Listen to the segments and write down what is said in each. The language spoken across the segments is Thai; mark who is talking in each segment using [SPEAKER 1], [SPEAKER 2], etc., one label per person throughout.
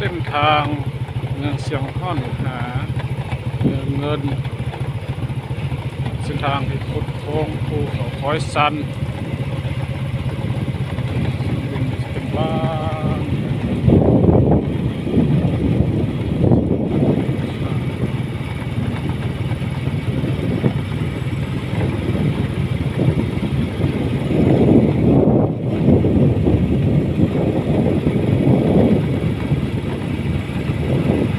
[SPEAKER 1] ทางเมืองเสียงห้อนหาเมืองเงิน เส้นทางที่ขุดโค้งภูเขาคอยสันเป็นบ้า Thank you.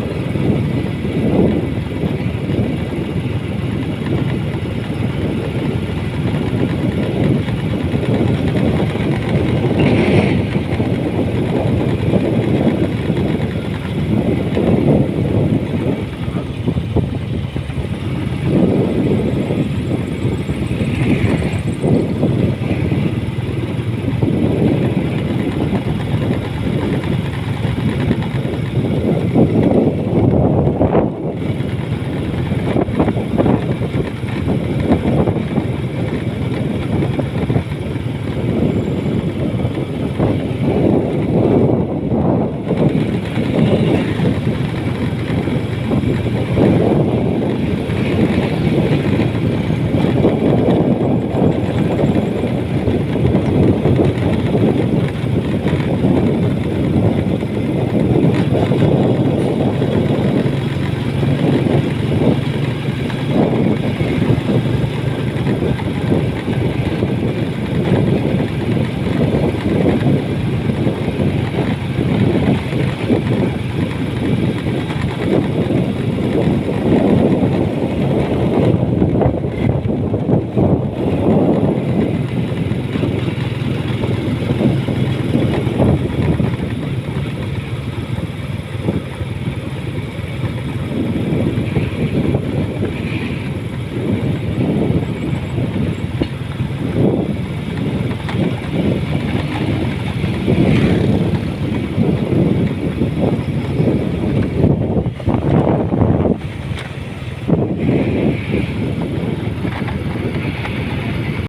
[SPEAKER 1] Thank you.